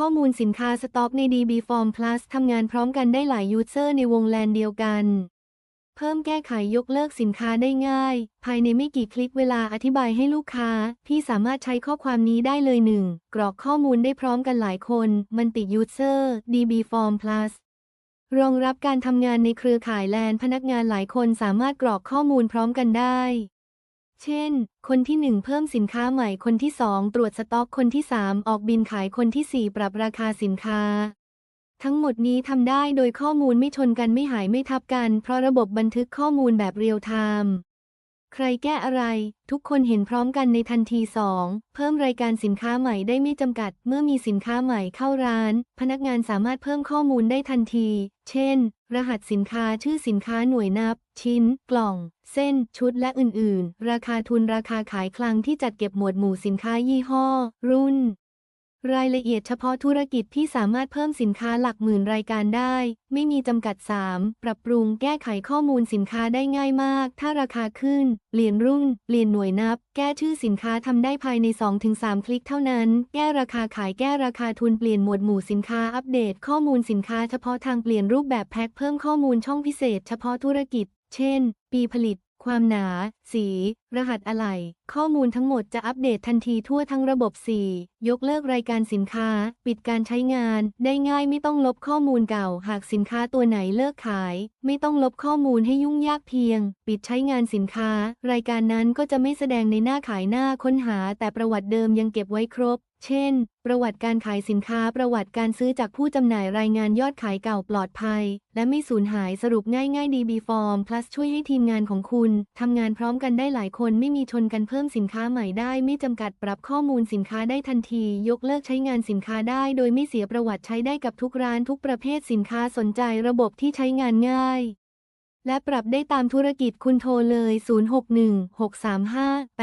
ข้อมูลสินค้าสต็อกใน DB Form Plus ทำงานพร้อมกันได้หลายยูเซอร์ในวงแลนเดียวกัน เพิ่มแก้ไขยกเลิกสินค้าได้ง่าย ภายในไม่กี่คลิกเวลาอธิบายให้ลูกค้า ที่สามารถใช้ข้อความนี้ได้เลยหนึ่งกรอกข้อมูลได้พร้อมกันหลายคน มันติยูเซอร์ DB Form Plus รองรับการทำงานในเครือข่ายแลนพนักงานหลายคนสามารถกรอกข้อมูลพร้อมกันได้ เช่น คนที่ 1 เพิ่มสินค้าใหม่คนที่ 2 ตรวจสต็อกคนที่ 3 ออกบินขายคนที่ 4 ปรับราคาสินค้า ทั้งหมดนี้ทำได้โดยข้อมูลไม่ชนกันไม่หายไม่ทับกัน เพราะระบบบันทึกข้อมูลแบบเรียลไทม์ ใครแก้อะไร ทุกคนเห็นพร้อมกันในทันที 2. เพิ่มรายการสินค้าใหม่ได้ไม่จำกัด เมื่อมีสินค้าใหม่เข้าร้าน พนักงานสามารถเพิ่มข้อมูลได้ทันที เช่น รหัสสินค้าชื่อสินค้าหน่วยนับ ชิ้น กล่อง เส้น ชุดและอื่น ๆ ราคาทุนราคาขายคลังที่จัดเก็บหมวดหมู่สินค้ายี่ห้อ รุ่น รายละเอียดเฉพาะธุรกิจที่สามารถเพิ่มสินค้าหลักหมื่นรายการได้ ไม่มีจำกัด 3. ปรับปรุงแก้ไขข้อมูลสินค้าได้ง่ายมาก ถ้าราคาขึ้น เปลี่ยนรุ่น เปลี่ยนหน่วยนับ แก้ชื่อสินค้าทำได้ภายใน 2-3 คลิกเท่านั้น แก้ราคาขายแก้ราคาทุนเปลี่ยนหมวดหมู่สินค้าอัปเดต ข้อมูลสินค้าเฉพาะทางเปลี่ยนรูปแบบแพ็คเพิ่มข้อมูลช่องพิเศษ เฉพาะธุรกิจ เช่น ปีผลิตความหนา สี รหัสอะไหล่ข้อมูลทั้งหมดจะอัปเดตทันทีทั่วทั้งระบบ 4. ยกเลิกรายการสินค้า ปิดการใช้งาน ได้ง่ายไม่ต้องลบข้อมูลเก่า หากสินค้าตัวไหนเลิกขาย ไม่ต้องลบข้อมูลให้ยุ่งยากเพียง ปิดใช้งานสินค้า รายการนั้นก็จะไม่แสดงในหน้าขายหน้าค้นหา แต่ประวัติเดิมยังเก็บไว้ครบ เช่น ประวัติการขายสินค้า ประวัติการซื้อจากผู้จำหน่ายรายงานยอดขายเก่าปลอดภัย และไม่สูญหายสรุปง่ายๆ DB Form Plus ช่วยให้ทีมงานของคุณทำงานพร้อมกันได้หลายคนนไม่มีชนกันเพิ่มสินค้าใหม่ได้ ไม่จำกัดปรับข้อมูลสินค้าได้ทันที ยกเลิกใช้งานสินค้าได้ โดยไม่เสียประวัติใช้ได้กับทุกร้านทุกประเภทสินค้าสนใจระบบที่ใช้งานง่าย และปรับได้ตามธุรกิจคุณโทรเลย 061 635